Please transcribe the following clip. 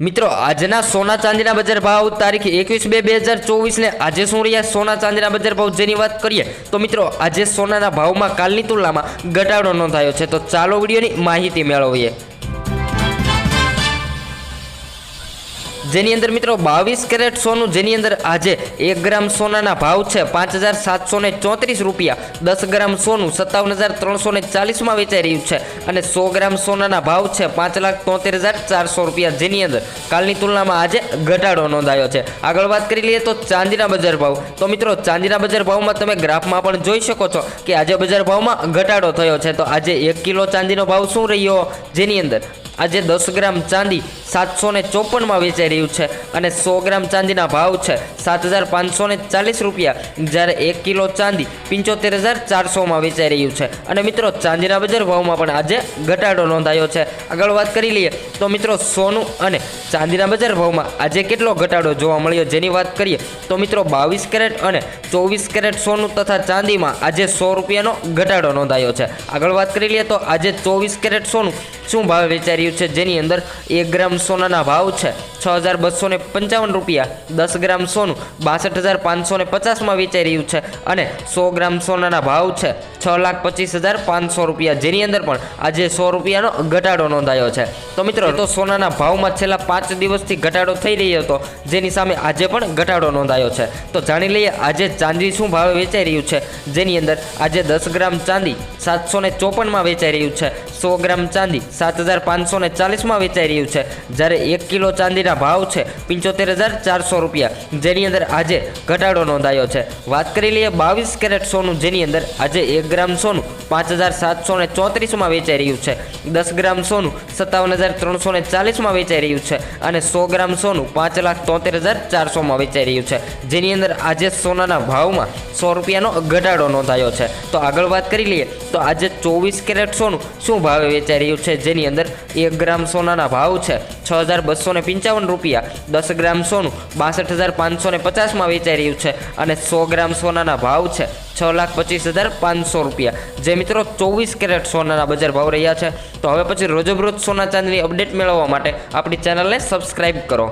મિત્રો, આજના સોના ચાંદીના બજાર ભાવ તારીખ એકવીસ બે બે હજાર ચોવીસને આજે શું રહ્યા? સોના ચાંદીના બજાર ભાવ જેની વાત કરીએ, તો મિત્રો, આજે સોનાના ભાવમાં કાલની તુલનામાં ઘટાડો નોંધાયો છે. તો ચાલો વિડીયોની માહિતી મેળવીએ. જેની અંદર મિત્રો બાવીસ કેરેટ સોનું, જેની અંદર આજે એક ગ્રામ સોનાના ભાવ છે પાંચ હજાર સાતસો ને રૂપિયા. દસ ગ્રામ સોનું સત્તાવન હજાર ત્રણસો ચાલીસમાં વેચાઈ રહ્યું છે અને સો ગ્રામ સોનાના ભાવ છે પાંચ લાખ તોતેર હજાર ચારસો રૂપિયા જેની અંદર કાલની તુલનામાં આજે ઘટાડો નોંધાયો છે. આગળ વાત કરી લઈએ તો ચાંદીના બજાર ભાવ. તો મિત્રો ચાંદીના બજાર ભાવમાં તમે ગ્રાફમાં પણ જોઈ શકો છો કે આજે બજાર ભાવમાં ઘટાડો થયો છે. તો આજે એક કિલો ચાંદીનો ભાવ શું રહ્યો? જેની અંદર આજે દસ ગ્રામ ચાંદી સાતસો ને ચોપનમાં વેચાઈ રહ્યું છે અને સો ગ્રામ ચાંદીના ભાવ છે. સાત હજાર પાંચસો ને ચાલીસ રૂપિયા. જ્યારે એક કિલો ચાંદી પંચોતેર હજાર ચારસોમાં વેચાઈ રહ્યું છે. અને મિત્રો, ચાંદીના બજાર ભાવમાં પણ આજે ઘટાડો નોંધાયો છે. આગળ વાત કરી લઈએ તો મિત્રો, સોનું અને ચાંદીના બજાર ભાવમાં આજે કેટલો ઘટાડો જોવા મળ્યો જેની વાત કરીએ તો મિત્રો, બાવીસ કેરેટ અને ચોવીસ કેરેટ સોનું તથા ચાંદીમાં આજે સો રૂપિયાનો ઘટાડો નોંધાયો છે. આગળ વાત કરી લઈએ તો આજે ચોવીસ કેરેટ સોનું શું ભાવે વેચાઈ રહ્યું છે? જેની અંદર એક ગ્રામ સોનાના ભાવ છે. છ હજાર બસો ને પંચાવન રૂપિયા, દસ ગ્રામ સોનું, બાસઠ હજાર પાંચસો ને પચાસમાં વેચાઈ રહ્યું છે અને સો ગ્રામ સોનાના ભાવ છે છ લાખ પચીસ હજાર પાંચસો રૂપિયા. જેની અંદર પણ આજે સો રૂપિયાનો ઘટાડો નોંધાયો છે. તો મિત્રો, તો સોનાના ભાવમાં છેલ્લા પાંચ દિવસથી ઘટાડો થઈ રહ્યો હતો. જેની સામે આજે પણ ઘટાડો નોંધાયો છે. તો જાણી લઈએ, આજે ચાંદી શું ભાવે વેચાઈ રહ્યું છે? જેની અંદર આજે દસ ગ્રામ ચાંદી સાતસો ને ચોપનમાં વેચાઈ રહ્યું છે. સો ગ્રામ ચાંદી સાત હજાર પાંચસો ને ચાલીસમાં વેચાઈ રહ્યું છે. જ્યારે એક કિલો ચાંદીના ભાવ છે પંચોતેર હજાર ચારસો રૂપિયા. જેની અંદર આજે ઘટાડો નોંધાયો છે. વાત કરી લઈએ બાવીસ કેરેટ સોનું, જેની અંદર આજે એક ગ્રામ સોનું પાંચ હજાર સાતસો ને ચોત્રીસમાં વેચાઈ રહ્યું છે. દસ ગ્રામ સોનું સત્તાવન હજાર ત્રણસો ને ચાલીસમાં વેચાઈ રહ્યું છે અને સો ગ્રામ સોનું પાંચ લાખ તોતેર હજાર ચારસોમાં વેચાઈ રહ્યું છે. જેની અંદર આજે સોનાના ભાવમાં સો રૂપિયાનો ઘટાડો નોંધાયો છે. તો આગળ વાત કરી લઈએ તો આજે ચોવીસ કેરેટ સોનું શું ભાવે વેચાઈ રહ્યું છે? જેની અંદર એક ગ્રામ સોનાના ભાવ છે છ હજાર બસો ને પંચાવન રૂપિયા, દસ ગ્રામ સોનું બાસઠ હજાર પાંચસો ને પચાસમાં વેચાઈ રહ્યું છે અને સો ગ્રામ સોનાના ભાવ છે છ લાખ પચીસ હજાર પાંચસો રૂપિયા. જે મિત્રો ચોવીસ કેરેટ સોનાના બજાર ભાવ રહ્યા છે. તો હવે પછી રોજબરોજ સોના ચાંદની અપડેટ મેળવવા માટે આપણી ચેનલને સબસ્ક્રાઇબ કરો.